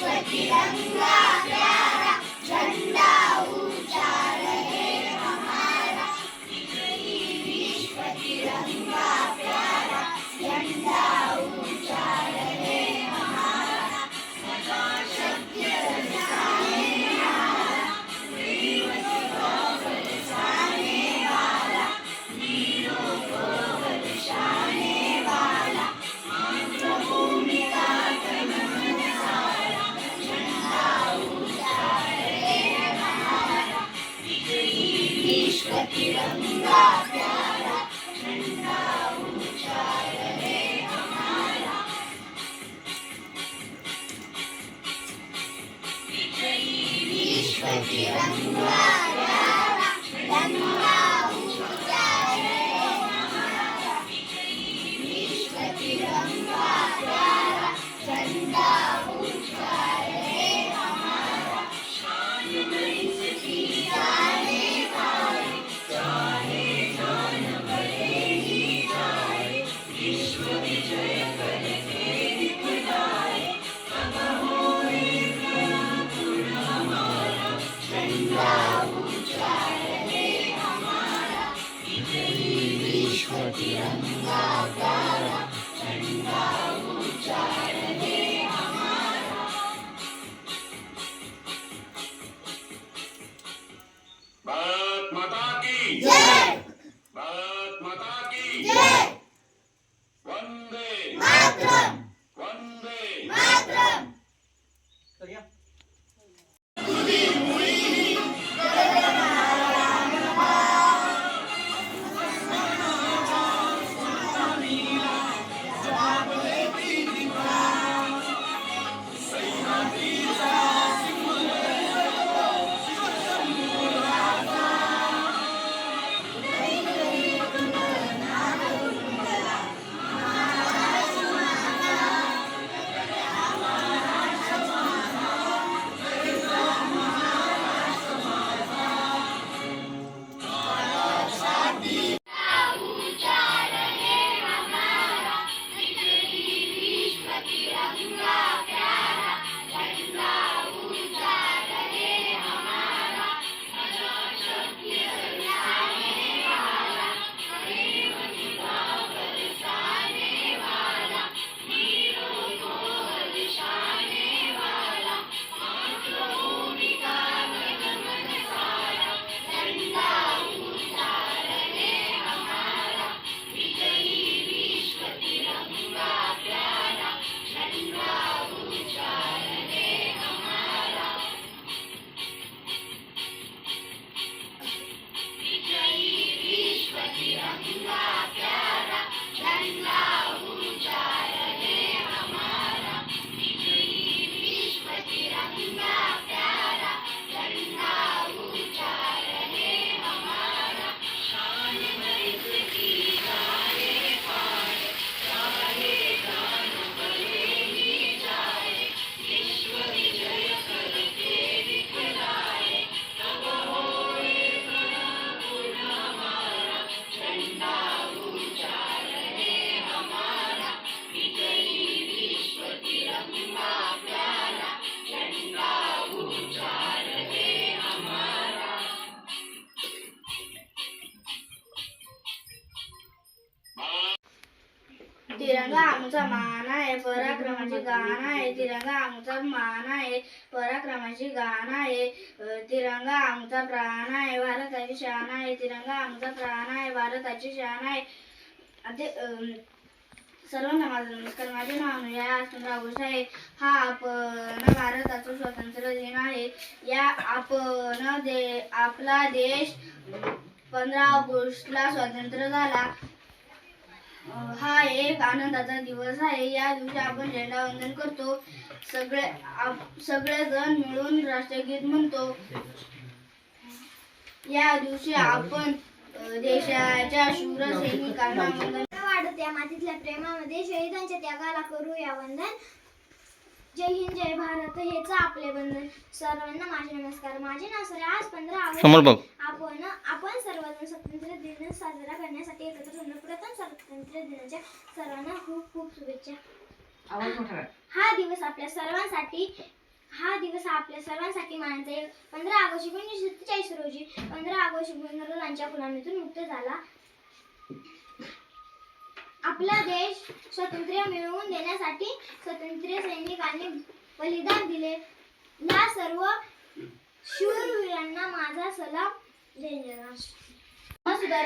最人民的家。भारत तिरंगा आमचा मान आहे पराक्रमाची गाण आहे तिरंगा आमचा मान आहे पराक्रमाची गाण आहे अ, तिरंगा आमचा प्राण आहे भारताची शान आहे तिरंगा आमचा प्राण आहे भारताची शान आहे. ते, सर्वांना माझा नमस्कार. माझे नाव अनुया पंधरा ऑगस्ट आहे. हा आपण भारताचा स्वातंत्र्य दिन आहे. या आपण दे आपला देश पंधरा ऑगस्टला स्वातंत्र्य झाला. हा एक आनंदाचा दिवस आहे. या दिवशी आपण झेंडा वंदन करतो. सगळे आप- सगळेजण मिळून राष्ट्रगीत म्हणतो. या दिवशी आपण देशाच्या शूर सैनिकांना वंदन वाढत या मातीतल्या प्रेमामध्ये शहीदांच्या त्यागाला करूया वंदन. जय हिंद जय भारत. हेच आपले बंधन सर्वांना माझे नमस्कार. माझे नाव सर आज पंधरा समोर बघ. ऑगस्ट आपण आपण सर्वजण स्वातंत्र्य दिन साजरा करण्यासाठी एकत्र जमलो प्रथम स्वातंत्र्य दिनाच्या सर्वांना खूप खूप शुभेच्छा. हा दिवस आपल्या सर्वांसाठी हा दिवस आपल्या सर्वांसाठी मानायचा आहे पंधरा ऑगस्ट एकोणीसशे सत्तेचाळीस रोजी पंधरा ऑगस्ट इंग्रजांच्या गुलामीतून मुक्त झाला. आपला देश स्वातंत्र्य मिळवून देण्यासाठी स्वातंत्र्य सैनिकांनी बलिदान दिले. या सर्व शूरवीरांना माझा सलाम. जय सुधार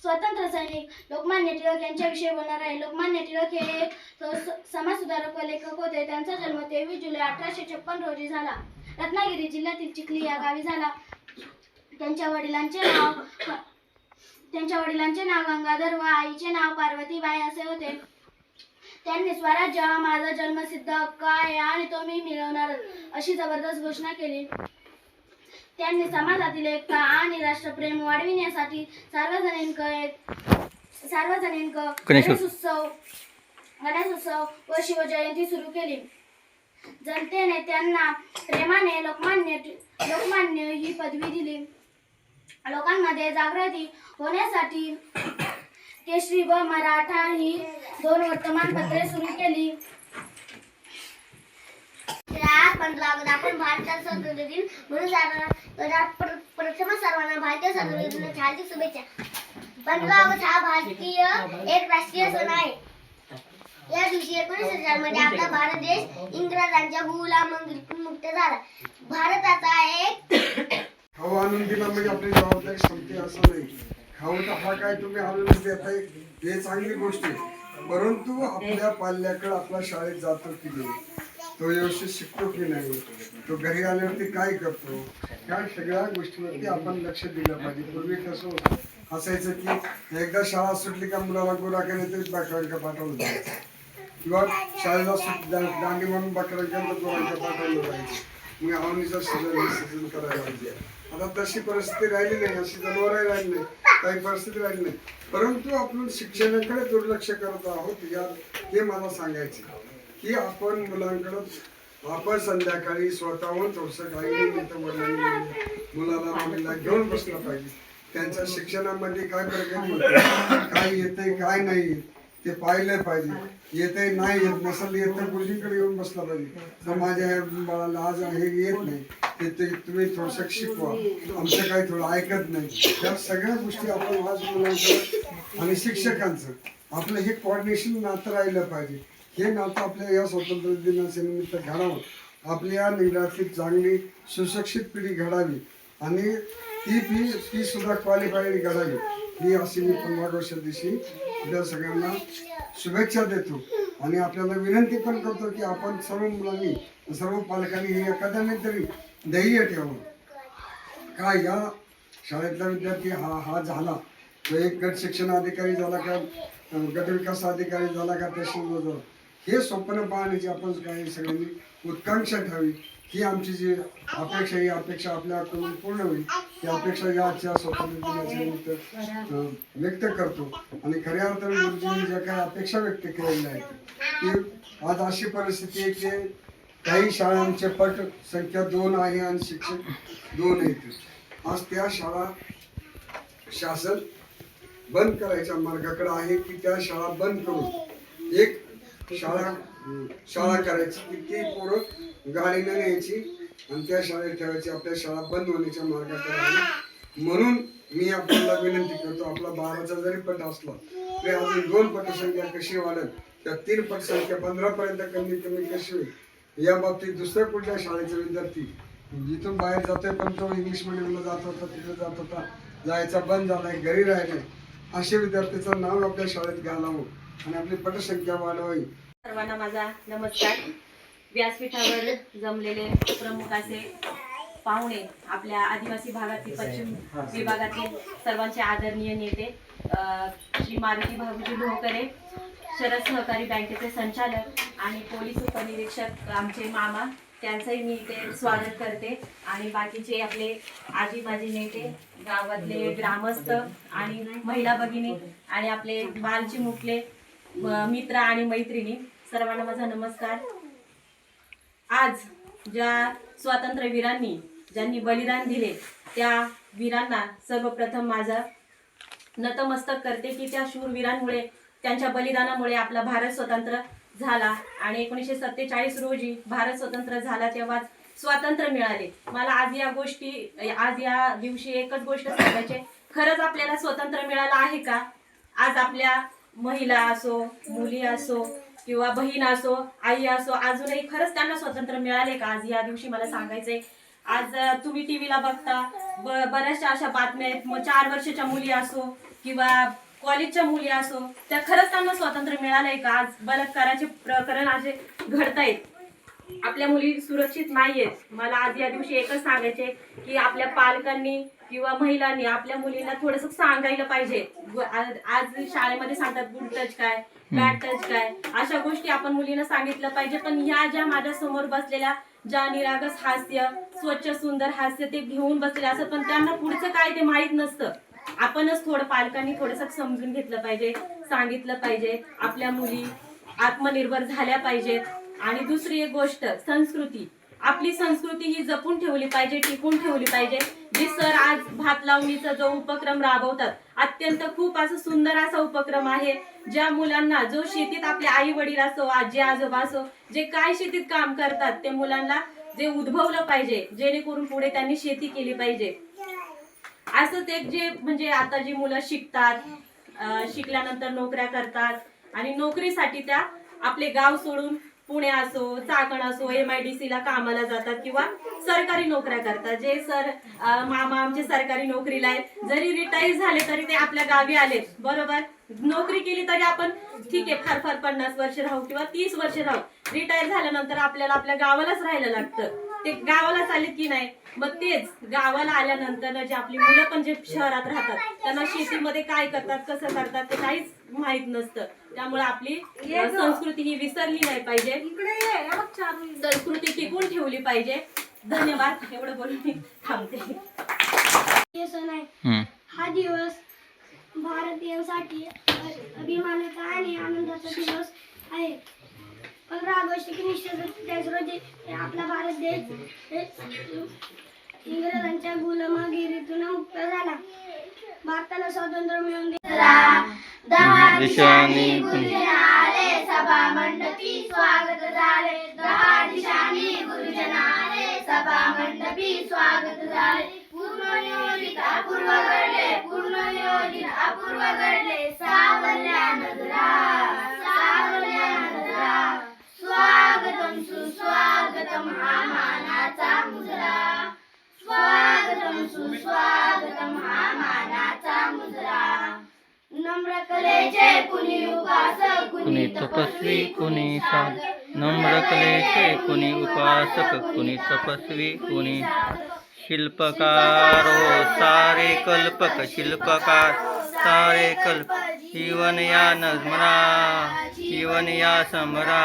स्वतंत्र सैनिक लोकमान्य टिळक यांच्याविषयी बोलणार आहे. लोकमान्य टिळक हे एक स- समाजसुधारक व लेखक होते त्यांचा जन्म तेवीस जुलै अठराशे छप्पन रोजी झाला. रत्नागिरी जिल्ह्यातील चिखली या गावी झाला. त्यांच्या वडिलांचे नाव त्यांच्या वडिलांचे नाव गंगाधर व आईचे नाव पार्वतीबाई असे होते. त्यांनी स्वराज्य हा माझा जन्मसिद्ध हक्क आहे आणि तो मी मिळवणार अशी जबरदस्त घोषणा केली. त्यांनी समाजातील एकता आणि राष्ट्रप्रेम वाढविण्यासाठी सार्वजनिक सार्वजनिक गणेशोत्सव गणेशोत्सव व शिवजयंती सुरू केली. जनतेने त्यांना प्रेमाने लोकमान्य लोकमान्य ही पदवी दिली. लोकांमध्ये जागृती होण्यासाठी केशरी व मराठा ही दोन वर्तमानपत्रे सुरू केली. आज पंधरा ऑगस्ट आपण भारताचा स्वातंत्र्य दिन म्हणून साजरा तर प्रथम सर्वांना भारतीय स्वातंत्र्य दिनाच्या हार्दिक शुभेच्छा. पंधरा ऑगस्ट हा भारतीय एक राष्ट्रीय सण आहे. या दिवशी एकोणीसशे चारमध्ये आपला भारत देश इंग्रजांच्या गुलामगिरीतून मुक्त झाला. भारताचा एक खाऊ आणून दिला म्हणजे आपली जबाबदारी संपते असं नाही. खाऊ तर हा काय तुम्ही आणून देताय हे चांगली गोष्ट आहे. परंतु आपल्या पाल्याकडे आपल्या शाळेत जातो की नाही? तो व्यवस्थित शिकतो की नाही? तो घरी आल्यावरती काय करतो? ह्या सगळ्या गोष्टीवरती आपण लक्ष दिलं पाहिजे. पूर्वी कसं होतं असायचं की एकदा शाळा सुटली का मुलाला गोरा तरी बाकरांका पाठवलं जायचं. किंवा शाळेला सुट दांडी म्हणून बाकरांच्या गोरांच्या पाठवलं जायचं. मग आवडीचं सीजन विसर्जन करायला पाहिजे आता तशी परिस्थिती राहिली नाही अशी जनावरही राहिली नाही काही परिस्थिती राहिली नाही. परंतु आपण शिक्षणाकडे दुर्लक्ष करत आहोत या हे मला सांगायचं की आपण मुलांकडं आपण संध्याकाळी स्वतःहून थोडंसं काही मुलाला मुलीला घेऊन बसलं पाहिजे. त्यांच्या शिक्षणामध्ये काय प्रगती होते काय येते काय नाही? ते पाहिलं पाहिजे. येते नाही येत नसेल येत तर गुरुजींकडे येऊन बसला पाहिजे. तर माझ्या या बाळाला आज हे येत नाही. ते ते तुम्ही थोडंसं शिकवा. आमचं काही थोडं ऐकत नाही. या सगळ्या गोष्टी आपण आज मुलांकडे आणि शिक्षकांचं आपलं हे कोऑर्डिनेशन नातं राहिलं पाहिजे. हे नातं आपल्या या स्वातंत्र्य दिनाच्या निमित्त घडावं. आपल्या निगडातली चांगली सुशिक्षित पिढी घडावी आणि ती पी ती सुद्धा क्वालिफाईड घडावी. ही अशी मी पंधरा दिवशी आपल्या सगळ्यांना शुभेच्छा देतो. आणि आपल्याला विनंती पण करतो की आपण सर्व मुलांनी सर्व पालकांनी हे एखाद्याने तरी ध्येय ठेवावं. का या शाळेतला विद्यार्थी हा हा झाला? तो एक गट शिक्षण अधिकारी झाला का? गटविकास अधिकारी झाला का? तहसील झाला हे स्वप्न पाहण्याची आपण काही सगळ्यांनी उत्कांक्षा ठेवी ही आमची जी अपेक्षा ही अपेक्षा आपल्याकडून पूर्ण होईल. ही अपेक्षा या आजच्या स्वातंत्र्य व्यक्त करतो. आणि खऱ्या अर्थाने गुरुजींनी ज्या काही अपेक्षा व्यक्त केलेल्या आहेत की आज अशी परिस्थिती आहे की काही शाळांचे पट संख्या दोन आहे आणि शिक्षक दोन आहेत. आज त्या शाळा शासन बंद करायच्या मार्गाकडे आहे की त्या शाळा बंद करून एक शाळा शाळा करायची किती पोरं गाडीनं न्यायची आणि त्या शाळेत ठेवायची आपल्या शाळा बंद होण्याच्या मार्गात आहे म्हणून मी आपल्याला विनंती करतो आपला बाराचा जरी पट असला तरी अजून दोन पटसंख्या कशी वाढेल त्या तीन पटसंख्या पंधरा पर्यंत कमी कमी कशी होईल? या बाबतीत दुसऱ्या कुठल्या शाळेचा विद्यार्थी जिथून बाहेर जातोय पण तो इंग्लिश मिडियमला जात होता तिथे जात होता जायचा बंद झालाय घरी राहिलाय अशा विद्यार्थ्याचं नाव आपल्या शाळेत घालावं आणि आपली पटसंख्या वाढवावी. सर्वांना माझा नमस्कार. व्यासपीठावर जमलेले प्रमुख असे पाहुणे आपल्या आदिवासी भागातील पश्चिम विभागातील सर्वांचे आदरणीय नेते श्री मारुती भागुजी लोहकरे शरद सहकारी बँकेचे संचालक आणि पोलीस उपनिरीक्षक आमचे मामा त्यांचंही मी इथे स्वागत करते. आणि बाकीचे आपले आजी माजी नेते गावातले ग्रामस्थ आणि महिला भगिनी आणि आपले बालची मुकले मित्र आणि मैत्रिणी सर्वांना माझा नमस्कार. आज ज्या स्वातंत्र्यवीरांनी ज्यांनी बलिदान दिले त्या वीरांना सर्वप्रथम माझं नतमस्तक करते की त्या शूरवीरांमुळे त्यांच्या बलिदानामुळे आपला भारत स्वतंत्र झाला. आणि एकोणीसशे सत्तेचाळीस रोजी भारत स्वतंत्र झाला तेव्हा स्वातंत्र्य मिळाले. मला आज या गोष्टी आज या दिवशी एकच गोष्ट सांगायची खरंच आपल्याला स्वातंत्र्य मिळालं आहे का? आज आपल्या महिला असो मुली असो किंवा बहीण असो आई असो अजूनही खरंच त्यांना स्वातंत्र्य मिळाले का? आज या दिवशी मला सांगायचंय. आज तुम्ही टीव्हीला बघता. ब- बऱ्याचशा अशा बातम्या आहेत. मग चार वर्षाच्या मुली असो किंवा कॉलेजच्या मुली असो त्या खरंच त्यांना स्वातंत्र्य मिळालंय का? आज बलात्काराचे प्रकरण असे घडतायत. आपल्या मुली सुरक्षित नाहीयेत. मला आज या दिवशी एकच सांगायचे की आपल्या पालकांनी किंवा महिलांनी आपल्या मुलींना थोडस सांगायला पाहिजे. आज शाळेमध्ये सांगतात गुड टच काय? बॅड टच काय? अशा गोष्टी आपण मुलींना सांगितलं पाहिजे. पण ह्या ज्या माझ्यासमोर बसलेल्या ज्या निरागस हास्य स्वच्छ सुंदर हास्य ते घेऊन बसलेले असतात पण त्यांना पुढचं काय ते माहीत नसतं. आपणच थोडं पालकांनी थोडंसं समजून घेतलं पाहिजे सांगितलं पाहिजे. आपल्या मुली आत्मनिर्भर झाल्या पाहिजेत. आणि दुसरी एक गोष्ट संस्कृती. आपली संस्कृती ही जपून ठेवली पाहिजे टिकून ठेवली पाहिजे. जे सर आज भात लावणीचा जो उपक्रम राबवतात अत्यंत खूप असं सुंदर असा उपक्रम आहे ज्या मुलांना जो शेतीत आपले आई वडील असो आजी आजोबा असो जे काय शेतीत काम करतात ते मुलांना जे उद्भवलं पाहिजे जेणेकरून पुढे त्यांनी शेती केली पाहिजे. असंच एक जे म्हणजे आता जी मुलं शिकतात शिकल्यानंतर नोकऱ्या करतात आणि नोकरीसाठी त्या आपले गाव सोडून पुणे असो चाकण असो एम आय डी सीला कामाला जातात किंवा सरकारी नोकऱ्या करतात. जे सर मामा आमचे सरकारी नोकरीला आहेत. जरी रिटायर झाले तरी ते आपल्या गावी आलेत बरोबर? नोकरी केली तरी आपण ठीक आहे फार फार पन्नास वर्ष राहू किंवा तीस वर्ष राहू. रिटायर झाल्यानंतर आपल्याला आपल्या गावालाच राहायला लागतं. ते गावाला चालेत की नाही मग तेच गावाला आल्यानंतर जे आपली मुलं पण जे शहरात राहतात त्यांना शेतीमध्ये काय करतात कसं करतात ते काहीच माहीत नसतं. त्यामुळे आपली संस्कृती ही विसरली नाही पाहिजे. संस्कृती टिकून ठेवली पाहिजे. धन्यवाद. एवढं बोलून मी थांबते. हे हा दिवस भारतीयांसाठी अभिमानाचा आणि आनंदाचा दिवस आहे. पंधरा ऑगस्ट एकोणीसशे सत्तेचाळीस रोजी आपला भारत देश इंग्रजांच्या गुलामगिरीतून मुक्त झाला. भारताला स्वातंत्र्य मिळवून दिला. दिशांनी आले सभा मंडपी स्वागत झाले. दहा दिशांनी गुरुजन आले सभा मंडपी स्वागत झाले. पूर्ण नियोजित अपूर्व घडले. पूर्ण नियोजित अपूर्व घडले. सावल्या नजरा सावल्या नजरा स्वागतम सुस्वागतम हा मानाचा मुजरा. स्वागतम सुस्वागतम हा मानाचा मुजरा. नम्र कलेचे कुणी उपासक कुणी तपस्वी कुणी साध. नम्र कलेचे कुणी उपासक कुणी तपस्वी कुणी शिल्पकारो सारे कल्पक शिल्पकार सारे कल्प. जीवन या नजमरा जीवन या समरा.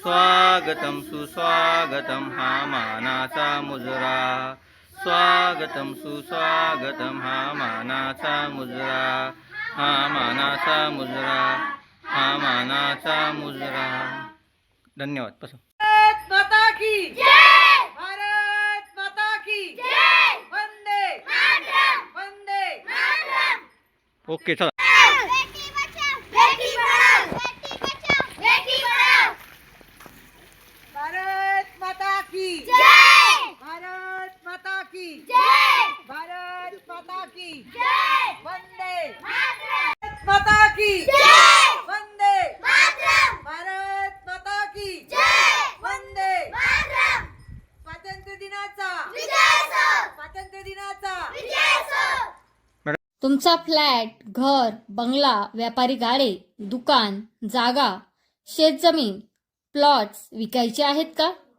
स्वागतम सुस्वागतम हा मानाचा मुजरा. स्वागतम सुस्वागतम हा मानाचा मुजरा. हा मानाचा मुजरा. हा मानाचा मुजरा. धन्यवाद. बसा माता की भारत माता की वंदे! वंदे! ओके चला. की। जय! भारत माता की। जय! भारत माता की। जय! वंदे। मातरम! भारत माता की। जय! वंदे। मातरम! भारत माता की। जय! वंदे। मातरम! स्वातंत्र्य दिनाचा। स्वातंत्र्य दिनाचा। तुमचा फ्लॅट घर बंगला व्यापारी गाडे दुकान जागा शेतजमीन प्लॉट्स विकायचे आहेत का?